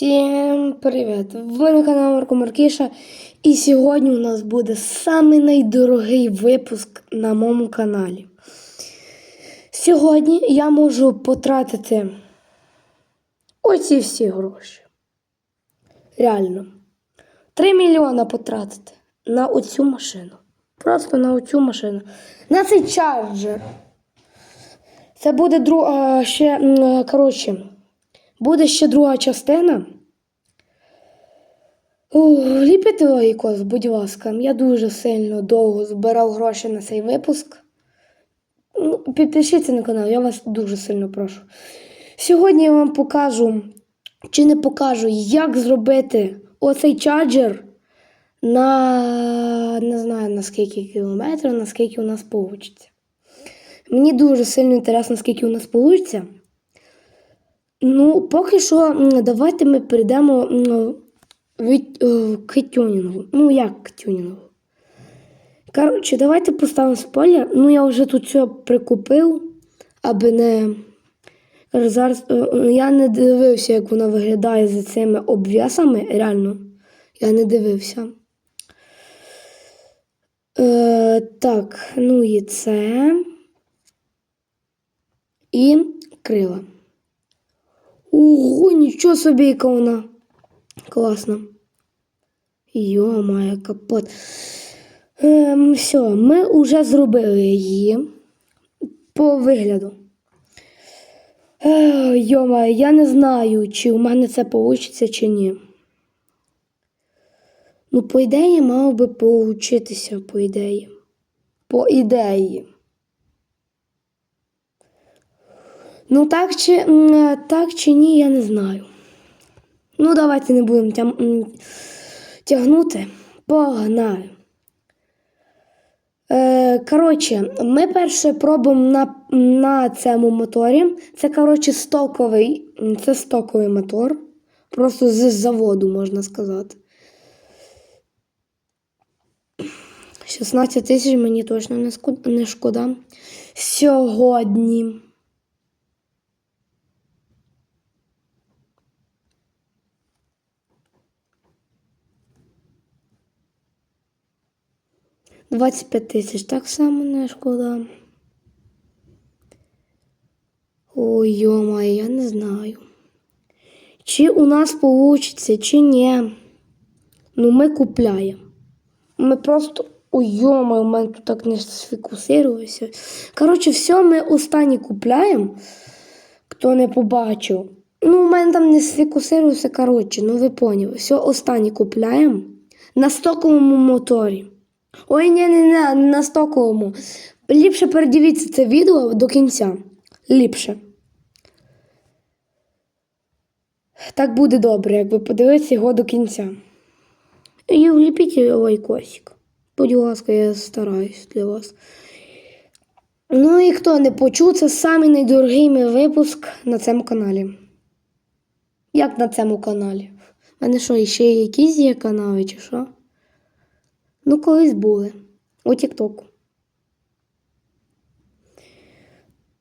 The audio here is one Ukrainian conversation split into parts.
Всім привіт! Ви на каналі Марко Маркіша. І сьогодні у нас буде самий найдорогий випуск на моєму каналі. Сьогодні я можу потратити оці всі гроші. Реально. 3 мільйона потратити на оцю машину. Просто на оцю машину. На цей чарджер. Це буде друга ще, коротше, буде ще друга частина. Ліпите лайкос, будь ласка. Я дуже сильно довго збирав гроші на цей випуск. Ну, Підпишіться на канал, я вас дуже сильно прошу. Сьогодні я вам покажу, чи не покажу, як зробити оцей чарджер на не знаю на скільки кілометрів, на скільки у нас вийде. Мені дуже сильно інтересно, скільки у нас вийде. Ну, поки що, давайте ми перейдемо від, е, тюнінгу. Ну, як к тюнінгу? Коротше, давайте поставимо спойлер. Ну, я вже тут все прикупив, аби не. Зараз е, я не дивився, як вона виглядає за цими обв'ясами. Реально, я не дивився. Е, так, ну і це. І крила. Ого, нічого собі, яка вона класна. Йо-моє, капот. Ем, все, ми вже зробили її по вигляду. Йома, я не знаю, чи у мене це вийде, чи ні. Ну, по ідеї, мав би получитися, по ідеї. По ідеї. Ну, так чи, так чи ні, я не знаю. Ну, давайте не будемо тям, м, тягнути. Погнали. Е, коротше, ми перше пробуємо на, на цьому моторі. Це, коротше, стоковий, це стоковий мотор. Просто з заводу, можна сказати. 16 тисяч мені точно не шкода. Сьогодні. Двадцять п'ять тисяч так само не шкода. Ой, йома, я не знаю. Чи у нас получиться, чи ні. Ну, ми купляємо. Ми просто. Ой, йома, у мене тут так не сфокусувалося. Коротше, все, ми останні купляємо. Хто не побачив. Ну, у мене там не сфокусувався, коротше, ну ви поняли. Все, останні купляємо на стоковому моторі. Ой, ні, ні, ні, не на стоковому. Ліпше передивіться це відео до кінця. Ліпше. Так буде добре, як ви подивитеся його до кінця. І вліпіть лайкосик. Будь ласка, я стараюсь для вас. Ну і хто не почув, це самий найдорогий випуск на цьому каналі. Як на цьому каналі? У мене що, ще якісь є канали, чи що? Ну, колись були. У Тіктоку.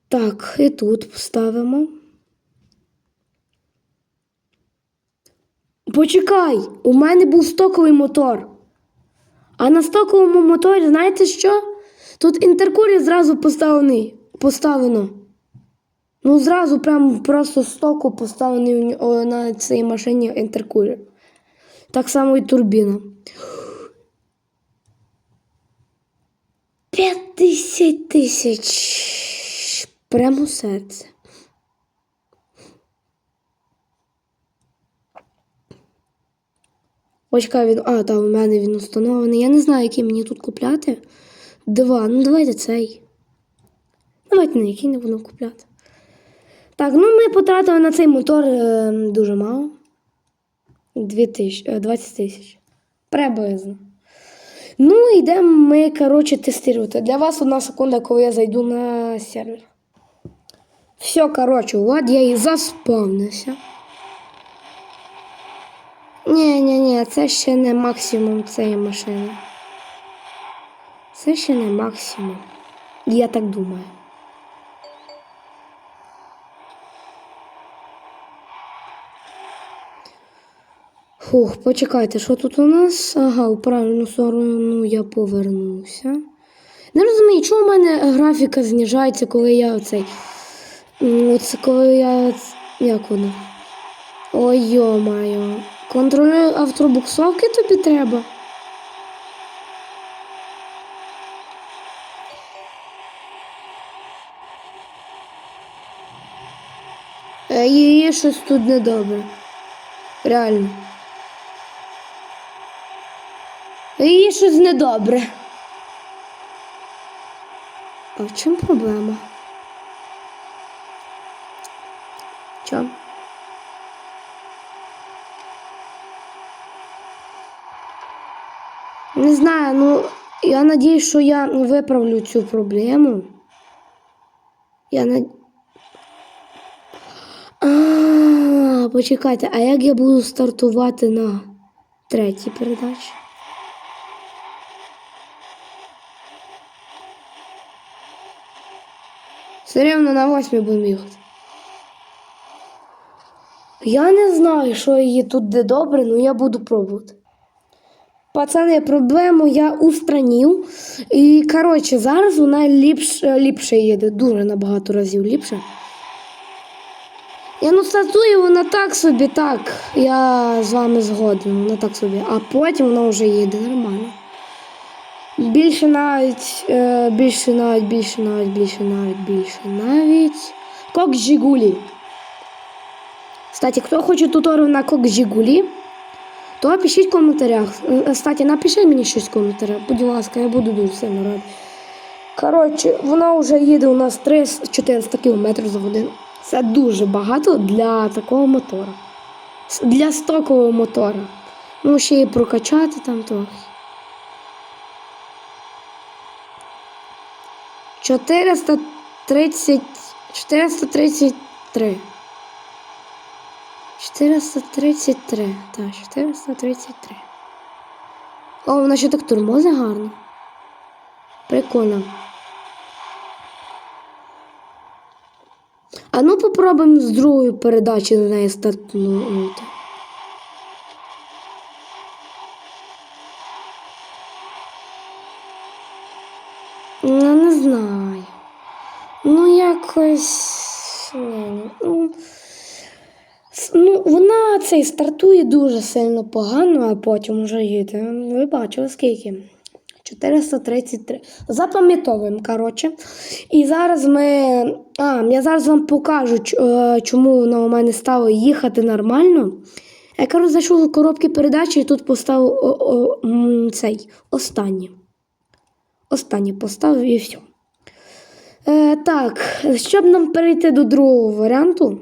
Так, і тут поставимо. Почекай, у мене був стоковий мотор. А на стоковому моторі, знаєте що? Тут інтеркурір зразу поставлений, поставлено. Ну, зразу прям просто стоку поставлений на цій машині інтеркурір. Так само і турбіна. 50 тисяч. Прямо серце. Очка він. А, та у мене він установлений. Я не знаю, який мені тут купляти. Два. Ну, давайте цей. Давайте на який не буду купляти. Так, ну ми потратили на цей мотор е, дуже мало. 2 е, 20 тисяч. Приблизно. Ну, йдемо ми, коротше, тестувати. Для вас одна секунда, коли я зайду на сервер. Все, коротше, от я і заспавнився. Ні, ні, ні, це ще не максимум цієї машини. Це ще не максимум. Я так думаю. Фух, почекайте, що тут у нас? Ага, у правильну сторону я повернувся. Не розумію, чому в мене графіка знижається, коли я оцей. Оце коли я. Як воно? Ой, йо-моє. Контролюю автобуксовки тобі треба. Е, Є щось тут недобре. Реально. Є щось недобре. А в чому проблема? Чом? Не знаю, ну я надіюсь, що я виправлю цю проблему. Я над... А, почекайте, а як я буду стартувати на третій передачі? Все рівно на восьмій будемо їхати. Я не знаю, що її тут де добре, але я буду пробувати. Пацани, проблему я устранив. І, коротше, зараз вона ліпш, ліпше їде, дуже набагато разів ліпше. Я ну стартую вона так собі, так. Я з вами згоден, вона так собі. А потім вона вже їде нормально. Більше навіть, е, більше навіть, більше навіть, більше навіть, більше навіть. Кок Жигулі. Кстати, хто хоче туторів на кок Жигулі, то пишіть в коментарях. Е, Кстати, напишіть мені щось в коментарях, будь ласка, я буду дуже сильно радий. Коротше, вона вже їде у нас 300-400 км за годину. Це дуже багато для такого мотора. Для стокового мотора. Ну, ще й прокачати там трохи. 430, 433. 433. Так, 433. О, вона ще так тормози гарно. Прикольно. А ну попробуємо з другої передачі на неї стартнути. Ну, не знаю. Якось. Ну, ну, вона цей стартує дуже сильно погано, а потім вже їде. Ви бачили скільки? 433. Запам'ятовуємо, коротше. І зараз ми. А, я зараз вам покажу, е, чому вона у мене стало їхати нормально. Я коротше, зайшов у коробки передачі і тут поставив о, о, цей останнє. Останнє поставив і все. Е, так, щоб нам перейти до другого варіанту,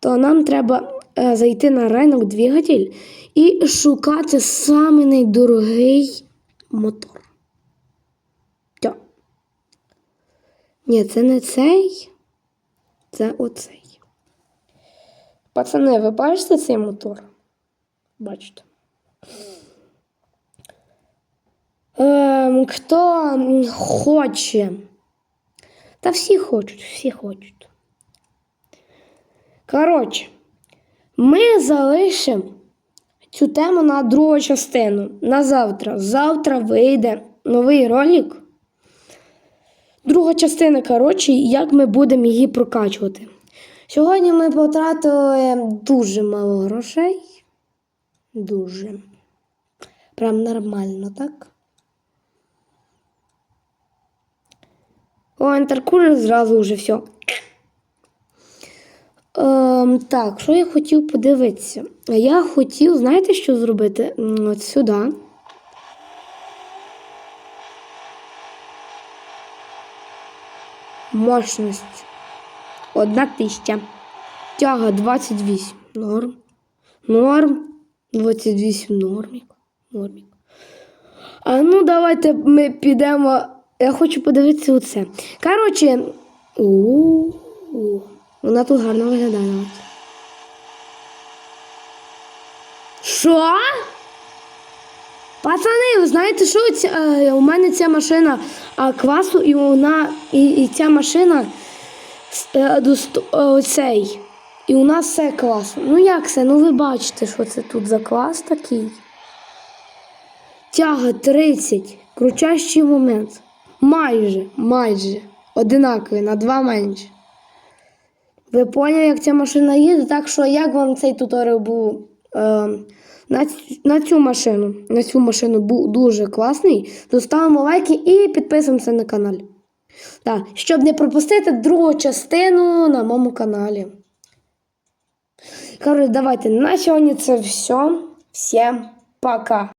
то нам треба е, зайти на ринок двигатель і шукати самий найдорогий мотор. Тя. Ні, це не цей, це оцей. Пацани, ви бачите цей мотор? Бачите. Ем, хто хоче? Та всі хочуть, всі хочуть. Коротше, ми залишимо цю тему на другу частину. На завтра. Завтра вийде новий ролик. Друга частина, коротше, як ми будемо її прокачувати. Сьогодні ми потратили дуже мало грошей. Дуже. Прям нормально, так? О, інтеркулер зразу вже все. Ем, так, що я хотів подивитися? Я хотів, знаєте, що зробити? От сюди. Мощність. Одна тисяча. Тяга 28. Норм. Норм. 28 нормік. Нормік. А ну, давайте ми підемо. Я хочу подивитися оце. Коротше. Вона тут гарно виглядає. Що? Пацани, ви знаєте, що ця, е, у мене ця машина а, квасу, і вона, і, і ця машина е, е, оцей. І у нас все класно. Ну як це? Ну ви бачите, що це тут за клас такий. Тяга 30. Кручащий момент. Майже, майже. Одинаковий, на два менше. Ви поняли, як ця машина їде? Так що як вам цей туторіал був? Е, на, на цю машину. На цю машину був дуже класний. То ставимо лайки і підписуємося на канал. Так, щоб не пропустити другу частину на моєму каналі. Коротше, давайте на сьогодні це все. Всім пока.